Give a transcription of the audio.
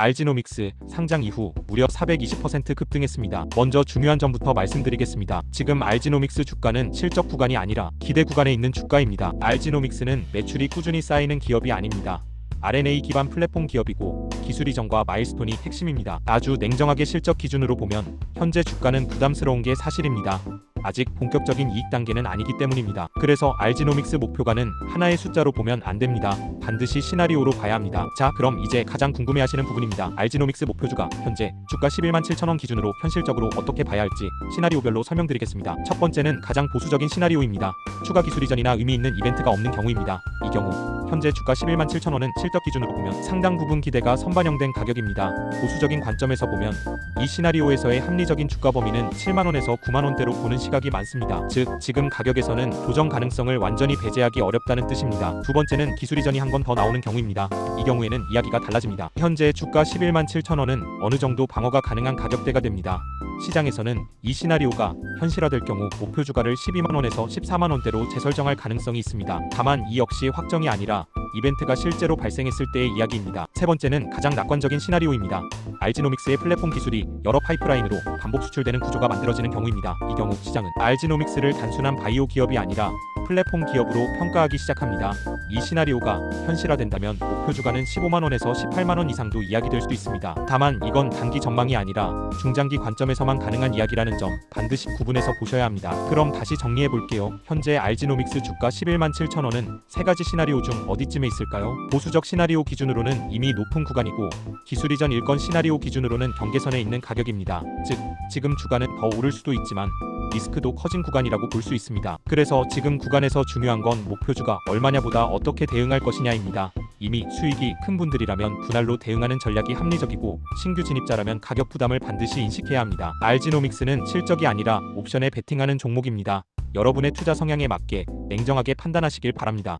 알지노믹스 상장 이후 무려 420% 급등했습니다. 먼저 중요한 점부터 말씀드리겠습니다. 지금 알지노믹스 주가는 실적 구간이 아니라 기대 구간에 있는 주가입니다. 알지노믹스는 매출이 꾸준히 쌓이는 기업이 아닙니다. RNA 기반 플랫폼 기업이고 기술 이전과 마일스톤이 핵심입니다. 아주 냉정하게 실적 기준으로 보면 현재 주가는 부담스러운 게 사실입니다. 아직 본격적인 이익 단계는 아니기 때문입니다. 그래서 알지노믹스 목표가는 하나의 숫자로 보면 안 됩니다. 반드시 시나리오로 봐야 합니다. 자, 그럼 이제 가장 궁금해하시는 부분입니다. 알지노믹스 목표주가 현재 주가 11만 7천 원 기준으로 현실적으로 어떻게 봐야 할지 시나리오별로 설명드리겠습니다. 첫 번째는 가장 보수적인 시나리오입니다. 추가 기술 이전이나 의미 있는 이벤트가 없는 경우입니다. 이 경우 현재 주가 11만 7천 원은 실적 기준으로 보면 상당 부분 기대가 선반영된 가격입니다. 보수적인 관점에서 보면 이 시나리오에서의 합리적인 주가 범위는 7만 원에서 9만 원대로 보는 시각이 많습니다. 즉 지금 가격에서는 조정 가능성을 완전히 배제하기 어렵다는 뜻입니다. 두 번째는 기술 이전이 한건 더 나오는 경우입니다. 이 경우에는 이야기가 달라집니다. 현재 주가 11만 7천 원은 어느 정도 방어가 가능한 가격대가 됩니다. 시장에서는 이 시나리오가 현실화될 경우 목표 주가를 12만 원에서 14만 원대로 재설정할 가능성이 있습니다. 다만 이 역시 확정이 아니라 이벤트가 실제로 발생했을 때의 이야기입니다. 세 번째는 가장 낙관적인 시나리오입니다. 알지노믹스의 플랫폼 기술이 여러 파이프라인으로 반복 수출되는 구조가 만들어지는 경우입니다. 이 경우 시장은 알지노믹스를 단순한 바이오 기업이 아니라 플랫폼 기업으로 평가하기 시작합니다. 이 시나리오가 현실화된다면 목표 주가는 15만 원에서 18만 원 이상도 이야기될 수도 있습니다. 다만 이건 단기 전망이 아니라 중장기 관점에서만 가능한 이야기라는 점 반드시 구분해서 보셔야 합니다. 그럼 다시 정리해 볼게요. 현재 알지노믹스 주가 11만 7천 원은 세 가지 시나리오 중 어디쯤에 있을까요? 보수적 시나리오 기준으로는 이미 높은 구간이고 기술 이전 일건 시나리오 기준으로는 경계선에 있는 가격입니다. 즉 지금 주가는 더 오를 수도 있지만 리스크도 커진 구간이라고 볼 수 있습니다. 그래서 지금 구간에서 중요한 건 목표주가 얼마냐보다 어떻게 대응할 것이냐입니다. 이미 수익이 큰 분들이라면 분할로 대응하는 전략이 합리적이고 신규 진입자라면 가격 부담을 반드시 인식해야 합니다. 알지노믹스는 실적이 아니라 옵션에 베팅하는 종목입니다. 여러분의 투자 성향에 맞게 냉정하게 판단하시길 바랍니다.